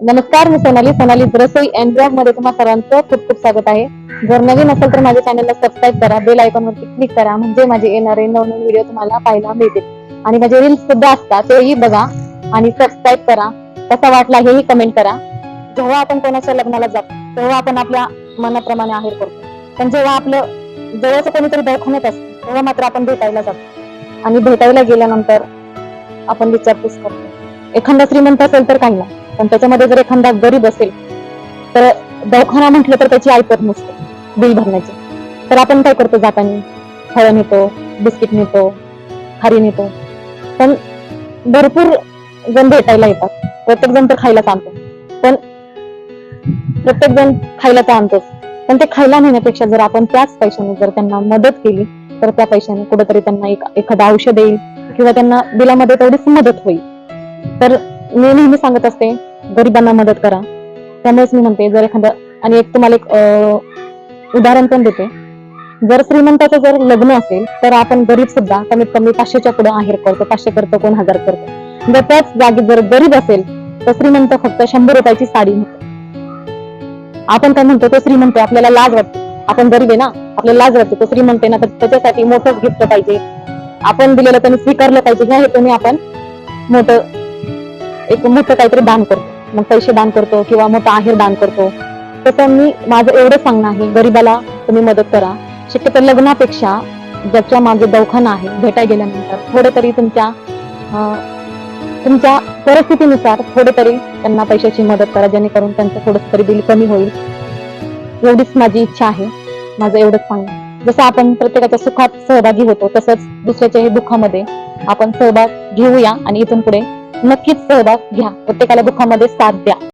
नमस्कार मी सोनाली सोनाली रसोई अँड ब्लॉगमध्ये तुम्हा सर्वांचं खूप खूप स्वागत आहे. जर नवीन असेल तर माझ्या चॅनलला सबस्क्राईब करा बेल आयकॉन वरती क्लिक करा म्हणजे माझे येणारे नवनवीन व्हिडिओ तुम्हाला पाहायला मिळतील. आणि माझे रील्स सुद्धा असतात तेही बघा आणि सबस्क्राईब करा. कसा वाटला हेही कमेंट करा. जेव्हा आपण कोणाच्या लग्नाला जातो तेव्हा आपण आपल्या मनाप्रमाणे आहेर करतो. पण जेव्हा आपलं जवळचं कोणीतरी दवाखान्यात असतं तेव्हा मात्र आपण भेटायला जातो. आणि भेटायला गेल्यानंतर आपण विचारपूस करतो. एखादा श्रीमंत असेल तर काही नाही. पण त्याच्यामध्ये जर एखादा गरीब असेल तर दवाखाना म्हटलं तर त्याची ऐपत नसते बिल भरण्याची. तर आपण काय करतो जाताना फळं नेतो बिस्किट नेतो खारी नेतो. पण भरपूर जण भेटायला येतात. प्रत्येक जण तर खायला आणतो. पण प्रत्येक जण खायला तर आणतोच पण ते खायला नेण्यापेक्षा जर आपण त्याच पैशाने जर त्यांना मदत केली तर त्या पैशाने कुठेतरी त्यांना एक एखादं औषध येईल किंवा त्यांना बिलामध्ये तेवढीच मदत होईल. तर मी नेहमी सांगत असते गरिबांना मदत करा. त्यामुळेच मी म्हणते जर एखादं आणि एक तुम्हाला एक उदाहरण पण देते. जर श्रीमंताचं जर लग्न असेल तर आपण गरीब सुद्धा कमीत कमी पाचशेच्या पुढे आहेर करतो. पाचशे करतो कोण हजार करतो. जर त्याच जागी जर गरीब असेल तर श्रीमंत फक्त शंभर रुपयाची साडी म्हणतो आपण काय म्हणतो तो श्रीमंत आपल्याला लाज वाटते. आपण गरीब आहे ना आपल्याला लाज वाटते. तो श्रीमंत आहे ना तर त्याच्यासाठी मोठंच गिफ्ट पाहिजे. आपण दिलेलं त्यांनी स्वीकारलं पाहिजे. ह्या हेतूने आपण मोठं एक मोठं काहीतरी दान करतो. मग पैसे दान करतो किंवा मोठं आहेर दान करतो. तसं मी माझं एवढं सांगणं आहे गरीबाला तुम्ही मदत करा. शक्यतो लग्नापेक्षा ज्याच्या माझं दवाखाना आहे भेटाय गेल्यानंतर थोडे तरी तुमच्या अं, तुमच्या परिस्थितीनुसार थोडे तरी त्यांना पैशाची मदत करा जेणेकरून त्यांचं थोडंसं तरी बिल कमी होईल. एवढीच माझी इच्छा आहे. माझं एवढंच सांगणं जसं आपण प्रत्येकाच्या सुखात सहभागी होतो तसंच दुसऱ्याच्याही दुःखामध्ये आपण सहभाग घेऊया आणि इथून पुढे नक्कीच सहभाग घ्या. प्रत्येकाला दुःखामध्ये साथ द्या.